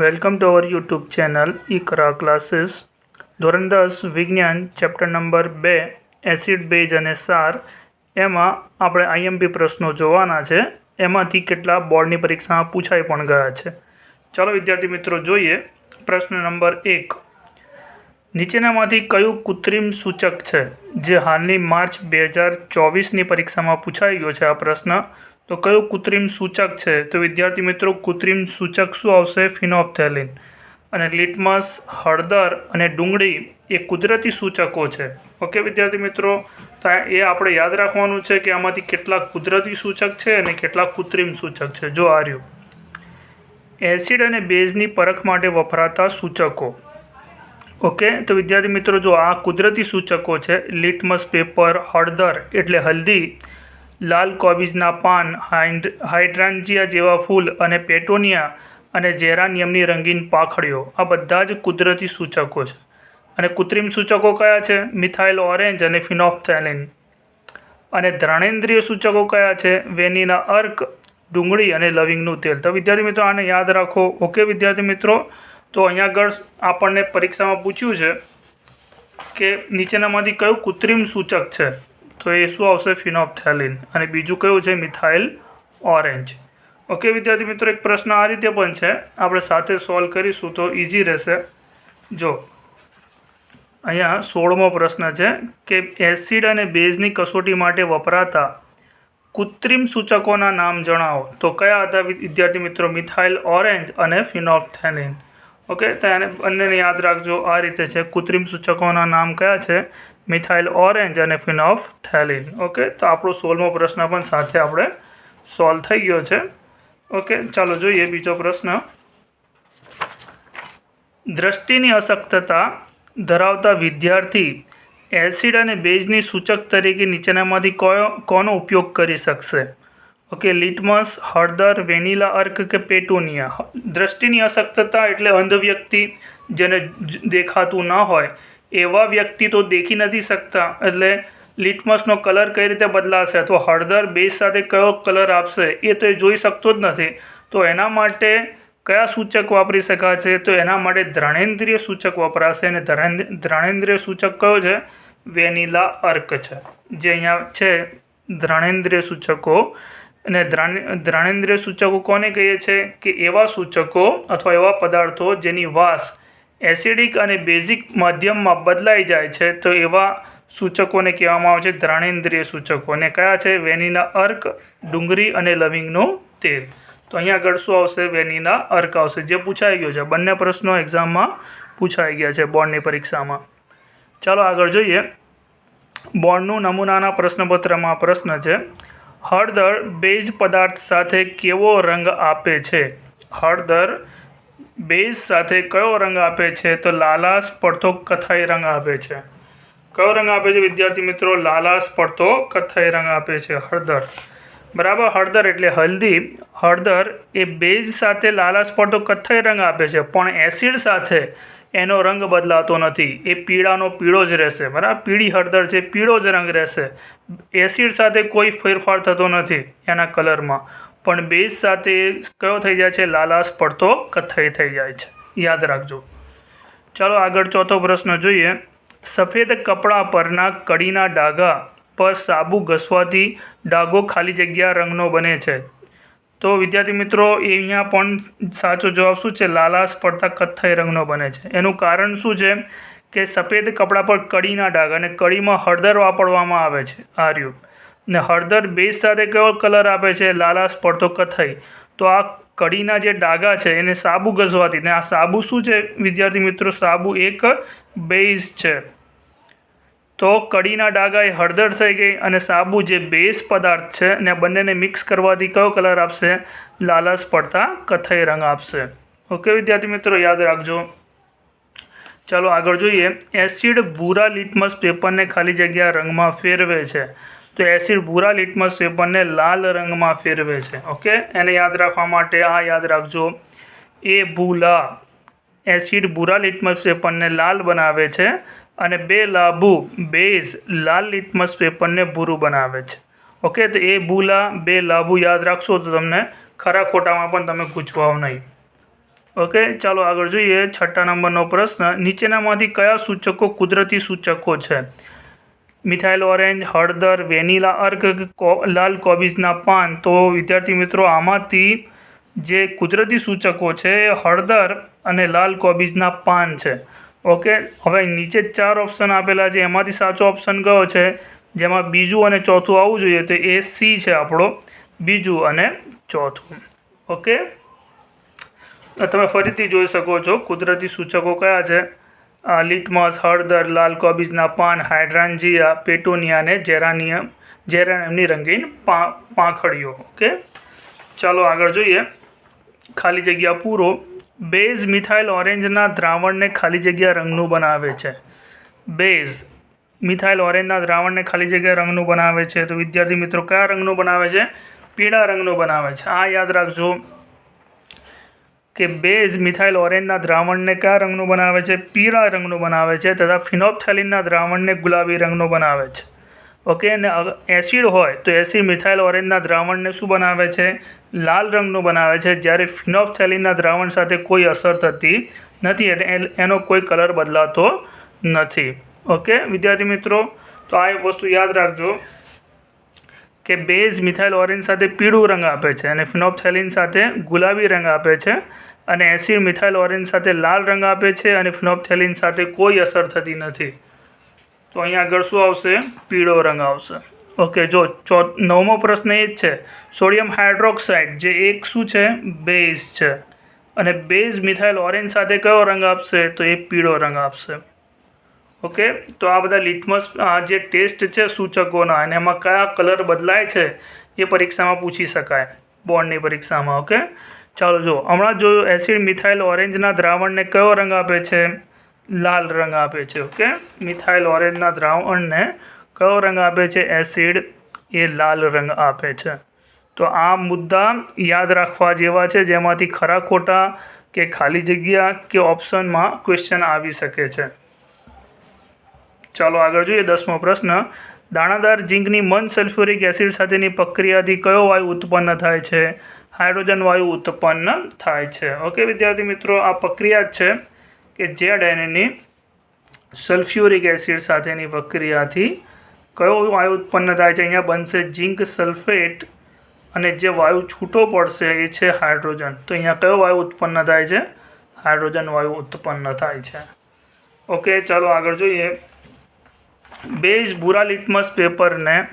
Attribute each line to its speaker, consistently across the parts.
Speaker 1: Welcome to our YouTube channel Iqra classes ધોરણ દસ વિજ્ઞાન ચેપ્ટર નંબર બે એસિડ બેઝ અને સાર એમાં આપણે આઈએમપી પ્રશ્નો જોવાના છે. એમાંથી કેટલા બોર્ડની પરીક્ષામાં પૂછાઈ પણ ગયા છે. ચાલો વિદ્યાર્થી મિત્રો જોઈએ પ્રશ્ન નંબર એક. નીચેનામાંથી કયું કૃત્રિમ સૂચક છે જે હાલની માર્ચ બે હજાર ચોવીસની પરીક્ષામાં પૂછાઈ ગયો છે આ પ્રશ્ન? તો કયું કૃત્રિમ સૂચક છે? તો વિદ્યાર્થી મિત્રો, કૃત્રિમ સૂચક શું આવશે? ફિનોપ્થેલિન. અને લિટમસ, હળદર અને ડુંગળી એ કુદરતી સૂચકો છે. ઓકે વિદ્યાર્થી મિત્રો? તો એ આપણે યાદ રાખવાનું છે કે આમાંથી કેટલાક કુદરતી સૂચક છે અને કેટલાક કૃત્રિમ સૂચક છે. જો આ રહ્યું એસિડ અને બેઝની પરખ માટે વપરાતા સૂચકો. ઓકે? તો વિદ્યાર્થી મિત્રો, જો આ કુદરતી સૂચકો છે, લિટમસ પેપર, હળદર એટલે હલ્દી લાલ કોબીજના પાન, હાઇન્ડ હાઇડ્રાન્જિયા જેવા ફૂલ અને પેટોનિયા અને જેરાનિયમની રંગીન પાંખડીઓ. આ બધા જ કુદરતી સૂચકો છે. અને કૃત્રિમ સૂચકો કયા છે? મિથાઇલ ઓરેન્જ અને ફિનોપ્થેલિન. અને ધ્રાણેન્દ્રિય સૂચકો કયા છે? વેનીના અર્ક, ડુંગળી અને લવિંગનું તેલ. તો વિદ્યાર્થી મિત્રો, આને યાદ રાખો. ઓકે, વિદ્યાર્થી મિત્રો? તો અહીંયા આગળ આપણને પરીક્ષામાં પૂછ્યું છે કે નીચેનામાંથી કયું કૃત્રિમ સૂચક છે? તો એ શું આવશે? ફિનોપ્થેલિન. અને બીજું કયું છે? Methyl orange. ઓકે, વિદ્યાર્થી મિત્રો, એક પ્રશ્ન આ રીતે પણ છે. આપણે સાથે સોલ્વ કરીશું તો ઇઝી રહેશે. જો, અહીંયા સોળમો પ્રશ્ન છે કે એસિડ અને બેઝની કસોટી માટે વપરાતા કૃત્રિમ સૂચકોના નામ જણાવો. તો કયા હતા વિદ્યાર્થી મિત્રો? મિથાઇલ ઓરેન્જ અને ફિનોપ્થેલિન. ઓકે, તો એને બંનેને યાદ રાખજો. આ રીતે છે. કૃત્રિમ સૂચકોના નામ કયા છે? મિથાઇલ ઓરેન્જ અને ફિનોપ્થેલિન ઓકે તો આપણો સોળમો પ્રશ્ન પણ સાથે આપણે સોલ્વ થઈ ગયો છે. ઓકે ચાલો જોઈએ બીજો પ્રશ્ન. દ્રષ્ટિની અશક્તતા ધરાવતા વિદ્યાર્થી એસિડ અને બેઝની સૂચક તરીકે નીચેનામાંથી કયો, કોનો ઉપયોગ કરી શકશે? ઓકે લિટમસ, હળદર, વેનીલા અર્ક કે પેટુનિયા? દ્રષ્ટિની અશક્તતા એટલે અંધ વ્યક્તિ જેને દેખાતું ન હોય એવા વ્યક્તિ તો દેખી નથી શકતા. એટલે લિટમસનો કલર કઈ રીતે બદલાશે? અથવા હળદર બેઝ સાથે કયો કલર આપશે? એ તો એ જોઈ શકતો જ નથી. તો એના માટે કયા સૂચક વાપરી શકાશે તો એના માટે ધ્રાણેન્દ્રિય સૂચક વપરાશે. અને ધ્રાણ- ધ્રાણેન્દ્રિય સૂચક કયો છે? વેનિલા અર્ક છે. જે અહીંયા છે ધ્રાણેન્દ્રિય સૂચકો. અને ધ્રણેન્દ્રિય સૂચકો કોને કહીએ છીએ કે એવા સૂચકો અથવા એવા પદાર્થો જેની વાસ એસિડિક અને બેઝિક માધ્યમમાં બદલાઈ જાય છે, તો એવા સૂચકોને કહેવામાં આવે છે ધ્રાણેન્દ્રિય સૂચકો. અને કયા છે? વેનીના અર્ક, ડુંગળી અને લવિંગનું તેલ. તો અહીંયા આગળ શું આવશે? વેનીના અર્ક આવશે. જે પૂછાઈ ગયો છે, બંને પ્રશ્નો એક્ઝામમાં પૂછાઈ ગયા છે બોર્ડની પરીક્ષામાં. ચાલો આગળ જોઈએ. બોર્ડનું નમૂનાના પ્રશ્નપત્રમાં પ્રશ્ન છે, હળદર બેઝ પદાર્થ સાથે કેવો રંગ આપે છે? હળદર બેઝ સાથે કયો રંગ આપે છે તો લાલાશ પડતો કથાઈ રંગ આપે છે. કયો રંગ આપે છે વિદ્યાર્થી મિત્રો? લાલાશ પડતો કથાઈ રંગ આપે છે, હળદર. બરાબર, હળદર એટલે હલ્દી. હળદર એ બેઝ સાથે લાલાશ પડતો કથ્થઈ રંગ આપે છે, પણ એસિડ સાથે એનો રંગ બદલાતો નથી. એ પીળાનો પીળો જ રહેશે. બરાબર, પીળી હળદર છે, પીળો જ રંગ રહેશે. એસિડ સાથે કોઈ ફેરફાર થતો નથી એના કલરમાં. પણ બેઝ સાથે કયો થઈ જાય છે? લાલાશ પડતો કથ્થઈ થઈ જાય છે. યાદ રાખજો. ચાલો આગળ ચોથો પ્રશ્ન જોઈએ. સફેદ કપડાં પરના કડીના ડાઘા પર સાબુ ઘસવાથી ડાઘો ખાલી જગ્યા રંગનો બને છે. તો વિદ્યાર્થી મિત્રો, એ અહીંયા પણ સાચો જવાબ શું છે? લાલાશ પડતા કથ્થઈ રંગનો બને છે. એનું કારણ શું છે કે સફેદ કપડાં પર કડીના ડાઘ અને કડીમાં હળદર વાપરવામાં આવે છે. આ રહ્યું. ને હળદર બેઝ સાથે કયો કલર આપે છે? લાલાશ પડતો કથ્થાઈ તો આ કડીના જે ડાઘા છે, એને સાબુ ઘસવાથી ને આ સાબુ શું છે? વિદ્યાર્થી મિત્રો, સાબુ એક બેઝ છે. તો કડીના ડાઘા એ હળદર થઈ ગઈ અને સાબુ જે બેઝ પદાર્થ છે ને બંનેને મિક્સ કરવાથી કયો કલર આપશે? લાલાશ પડતા કથ્થાઈ રંગ આપશે. ઓકે વિદ્યાર્થી મિત્રો, યાદ રાખજો. ચાલો આગળ જોઈએ. એસિડ ભૂરા લિટમસ પેપરને ખાલી જગ્યા રંગમાં ફેરવે છે. તો એસિડ ભૂરા લિટમસ પેપરને લાલ રંગમાં ફેરવે છે. ઓકે? એને યાદ રાખવા માટે આ યાદ રાખજો. એ ભૂલા એસિડ ભૂરા લિટમસ પેપરને લાલ બનાવે છે અને બે લાભુ બેઝ લાલ લિટમસ પેપરને ભૂરું બનાવે છે. ઓકે? તો એ ભૂલા બે લાભુ યાદ રાખશો તો તમને ખરા ખોટામાં પણ તમે ગૂંચવાઓ નહીં. ઓકે? ચાલો આગળ જોઈએ છઠ્ઠા નંબરનો પ્રશ્ન. નીચેનામાંથી કયા સૂચકો કુદરતી સૂચકો છે? મિથાઇલ ઓરેન્જ, હળદર, વેનીલા અર્ક લાલ કોબીજના પાન. તો વિદ્યાર્થી મિત્રો, આમાંથી જે કુદરતી સૂચકો છે, હળદર અને લાલ કોબીજના પાન છે. ઓકે, હવે નીચે ચાર ઓપ્શન આપેલા છે. એમાંથી સાચો ઓપ્શન કયો છે? જેમાં બીજું અને ચોથું આવવું જોઈએ, તો એ સી છે આપણો. બીજું અને ચોથું. ઓકે? તમે ફરીથી જોઈ શકો છો, કુદરતી સૂચકો કયા છે? લિટમસ હળદર, લાલ કોબીજના પાન હાઇડ્રાન્જિયા પેટોનિયા અને જેરાનિયમ, જેરાનિયમની રંગીન પા, પાંખડીઓ. ઓકે? ચાલો આગળ જોઈએ. ખાલી જગ્યા પૂરો. બેઝ મિથાઇલ ઓરેન્જના દ્રાવણને ખાલી જગ્યા રંગનું બનાવે છે. બેઝ મિથાઇલ ઓરેન્જના દ્રાવણને ખાલી જગ્યા રંગનું બનાવે છે. તો વિદ્યાર્થી મિત્રો, કયા રંગનું બનાવે છે? પીળા રંગનું બનાવે છે. આ યાદ રાખજો. કે બેઝ મિથાઇલ ઓરેન્જના દ્રાવણને કયા રંગનું બનાવે છે? પીળા રંગનું બનાવે છે તથા ફિનોપ્થેલિનના દ્રાવણને ગુલાબી રંગનું બનાવે છે. ઓકે, અને એસિડ હોય તો એસિડ મિથાઇલ ઓરેન્જના દ્રાવણને શું બનાવે છે? લાલ રંગનું બનાવે છે, જ્યારે ફિનોપ્થેલિનના દ્રાવણ સાથે કોઈ અસર થતી નથી એટલે એનો કોઈ કલર બદલાતો નથી. ઓકે, વિદ્યાર્થી મિત્રો, તો આ એક વસ્તુ યાદ રાખજો. કે બેઝ મિથાઇલ ઓરેન્જ સાથે પીળું રંગ આપે છે અને ફિનોપ્થેલિન સાથે ગુલાબી રંગ આપે છે અને એસિડ મિથાઇલ ઓરેન્જ સાથે લાલ રંગ આપે છે અને ફિનોપ્થેલિન સાથે કોઈ અસર થતી નથી. તો અહીંયા આગળ શું આવશે? પીળો રંગ આવશે. ઓકે, જો ચો, નવમો પ્રશ્ન એ જ છે. સોડિયમ હાઇડ્રોક્સાઇડ જે એક શું છે? બેઝ છે. અને બેઝ મિથાઇલ ઓરેન્જ સાથે કયો રંગ આપશે? તો એ પીળો રંગ આપશે. ઓકે? તો આ બધા લિટમસ જે ટેસ્ટ છે સૂચકોના, અને એમાં કયા કલર બદલાય છે, એ પરીક્ષામાં પૂછી શકાય. બોર્ડની પરીક્ષામાં, ઓકે? ચાલો જો હમણાં જો એસિડ મિથાઇલ ઓરેન્જના દ્રાવણને કયો રંગ આપે છે? લાલ રંગ આપે છે, ઓકે? મિથાઇલ ઓરેન્જના દ્રાવણને કયો રંગ આપે છે? એસિડ, એ લાલ રંગ આપે છે. તો આ મુદ્દા યાદ રાખવા જેવા છે, જેમાંથી ખરા ખોટા કે ખાલી જગ્યા કે ઓપ્શનમાં ક્વેશ્ચન આવી શકે છે. ચાલો આગળ જોઈએ દસમો પ્રશ્ન. દાણાદાર ઝીંકની મન સલ્ફ્યુરિક એસિડ સાથેની પ્રક્રિયાથી કયો વાયુ ઉત્પન્ન થાય છે? હાઇડ્રોજન વાયુ ઉત્પન્ન થાય છે. ઓકે, વિદ્યાર્થી મિત્રો, આ પ્રક્રિયા જ છે કે જેડ એનની સલ્ફ્યુરિક એસિડ સાથેની પ્રક્રિયાથી કયો વાયુ ઉત્પન્ન થાય છે? અહીંયા બનશે ઝીંક સલ્ફેટ અને જે વાયુ છૂટો પડશે એ છે હાઇડ્રોજન. તો અહીંયા કયો વાયુ ઉત્પન્ન થાય છે? હાઇડ્રોજન વાયુ ઉત્પન્ન થાય છે. ઓકે, ચાલો આગળ જોઈએ. બેઝ ભૂરા લિટમસ પેપરને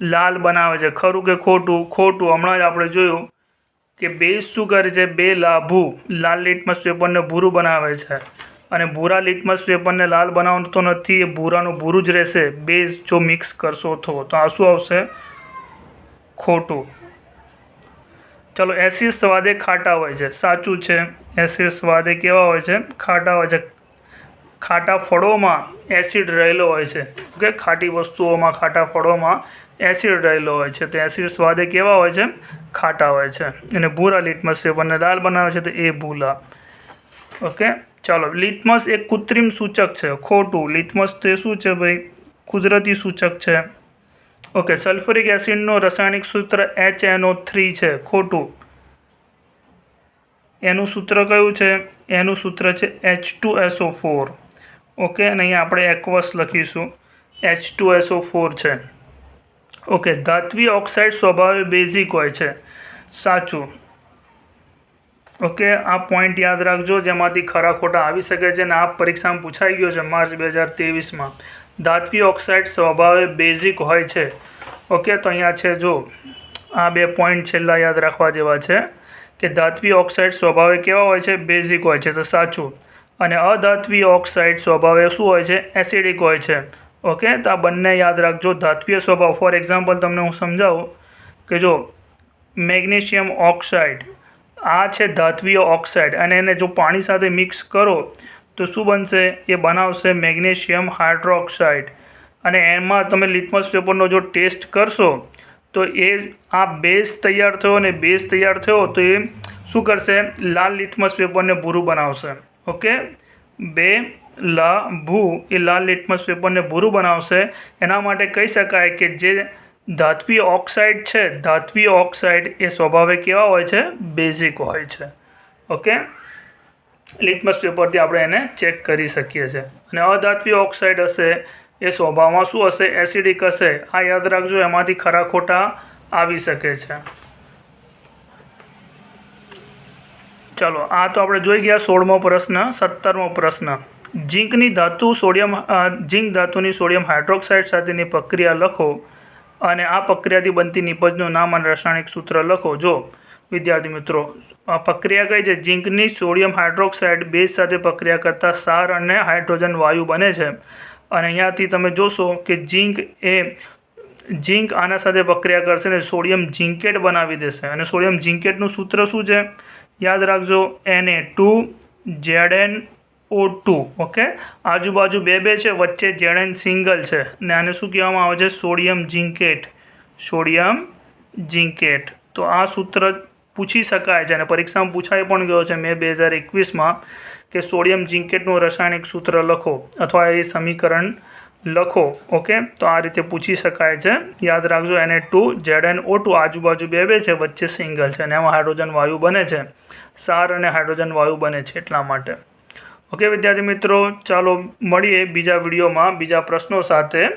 Speaker 1: લાલ બનાવે છે. ખરું કે ખોટું? ખોટું. હમણાં જ આપણે જોયું કે બેઝ શું કરે છે? બે લાભુ લાલ લિટમસ પેપરને ભૂરું બનાવે છે. અને ભૂરા લિટમસ પેપરને લાલ બનાવવાનું તો નથી, એ ભૂરાનું ભૂરું જ રહેશે. બેઝ જો મિક્સ કરશો તો. તો આ શું આવશે? ખોટું. ચલો એસિડ સ્વાદે ખાટા હોય છે. સાચું છે. એસિડ સ્વાદે કેવા હોય છે? ખાટા હોય છે. ખાટા ફળોમાં એસિડ રહેલો હોય છે. ઓકે? ખાટી વસ્તુઓમાં ખાટા ફળોમાં એસિડ રહેલો હોય છે. તો એસિડ સ્વાદે કેવા હોય છે? ખાટા હોય છે. અને ભૂરા લિટમસ પેપરને દાલ બનાવે છે, તો એ ભૂલા. ઓકે? ચાલો, લિટમસ એક કૃત્રિમ સૂચક છે. ખોટું. લિટમસ તે શું છે ભાઈ? કુદરતી સૂચક છે. ઓકે, સલ્ફરિક એસિડનું રાસાયણિક સૂત્ર એચ એનઓ થ્રી છે. ખોટું. એનું સૂત્ર કયું છે? એનું સૂત્ર છે H two SO four. Okay, અને અહીંયા આપણે એક્વસ લખીશું. એચ ટુ એસઓ ફોર છે. ઓકે, ધાત્વી ઓક્સાઇડ સ્વભાવે બેઝિક હોય છે. સાચું. ઓકે, આ પોઈન્ટ યાદ રાખજો, જેમાંથી ખરા ખોટા આવી શકે છે, અને આ પરીક્ષામાં પૂછાઈ ગયો છે માર્ચ બે હજાર ત્રેવીસમાં. ધાત્વી ઓક્સાઇડ સ્વભાવે બેઝિક હોય છે. ઓકે, તો અહીંયા છે, જો, આ બે પોઈન્ટ છેલ્લા યાદ રાખવા જેવા છે, કે ધાત્વી ઓક્સાઇડ સ્વભાવે કેવા હોય છે? બેઝિક હોય છે. તો સાચું. અને અધાત્વીય ઓક્સાઇડ સ્વભાવે શું હોય છે? એસિડિક હોય છે. ઓકે? તો આ બંને યાદ રાખજો. ધાત્વીય સ્વભાવ, ફોર એક્ઝામ્પલ તમને હું સમજાવું કે જો મેગ્નેશિયમ ઓક્સાઇડ, આ છે ધાત્વીય ઓક્સાઇડ અને એને જો પાણી સાથે મિક્સ કરો, તો શું બનશે? એ બનાવશે મેગ્નેશિયમ હાઇડ્રોક્સાઇડ. અને એમાં તમે લિટમસ પેપરનો જો ટેસ્ટ કરશો, તો એ આ બેઝ તૈયાર થયો અને બેઝ તૈયાર થયો, તો એ શું કરશે? લાલ લિટમસ પેપરને ભૂરું બનાવશે. ઓકે? બે, લા, ભૂ. એ લાલ લિટમસ પેપરને ભૂરું બનાવશે. એના માટે કહી શકાય કે જે ધાત્વી ઓક્સાઇડ છે ધાત્વી ઓક્સાઇડ એ સ્વભાવે કેવા હોય છે? બેઝિક હોય છે. ઓકે? લિટમસ પેપરથી આપણે એને ચેક કરી શકીએ છીએ. અને અધાત્વી ઓક્સાઇડ હશે, એ સ્વભાવમાં શું હશે? એસિડિક હશે. આ યાદ રાખજો, એમાંથી ખરા ખોટા આવી શકે છે. ચાલો, આ તો આપણે જોઈ ગયા સોળમો પ્રશ્ન, સત્તરમો પ્રશ્ન. ઝીંકની ધાતુ સોડિયમ ઝીંક ધાતુની સોડિયમ હાઇડ્રોક્સાઇડ સાથેની પ્રક્રિયા લખો અને આ પ્રક્રિયાથી બનતી નિપજનું નામ અને રાસાયણિક સૂત્ર લખો. જો, વિદ્યાર્થી મિત્રો પ્રક્રિયા કઈ છે? ઝીંકની સોડિયમ હાઇડ્રોક્સાઇડ બેઝ સાથે પ્રક્રિયા કરતાં સાર અને હાઇડ્રોજન વાયુ બને છે. અને અહીંયાથી તમે જોશો કે ઝીંક એ, ઝીંક આના સાથે પ્રક્રિયા કરશે અને સોડિયમ ઝીંકેટ બનાવી દેશે. અને સોડિયમ ઝીંકેટનું સૂત્ર શું છે? યાદ રાખજો, N A two Z N O two, okay? આજુબાજુ બે બે છે, વચ્ચે જેડ એન સિંગલ છે. ને આને શું કહેવામાં આવે છે? Sodium zincate. Sodium zincate. તો આ સૂત્ર પૂછી શકાય છે અને પરીક્ષામાં પૂછાઈ પણ ગયો છે મે બે હજાર એકવીસમાં કે સોડિયમ ઝિંકેટનું રાસાયણિક સૂત્ર લખો અથવા એ સમીકરણ લખો, ઓકે? તો આ રીતે પૂછી શકાય છે. યાદ રાખજો, N A two, Z N O two આજુબાજુ બે બે છે, વચ્ચે સિંગલ છે અને એમાં હાઇડ્રોજન વાયુ બને છે. સાર અને હાઇડ્રોજન વાયુ બને છે એટલા માટે. ઓકે, વિદ્યાર્થી મિત્રો, ચાલો મળીએ બીજા વિડીયોમાં, બીજા પ્રશ્નો સાથે.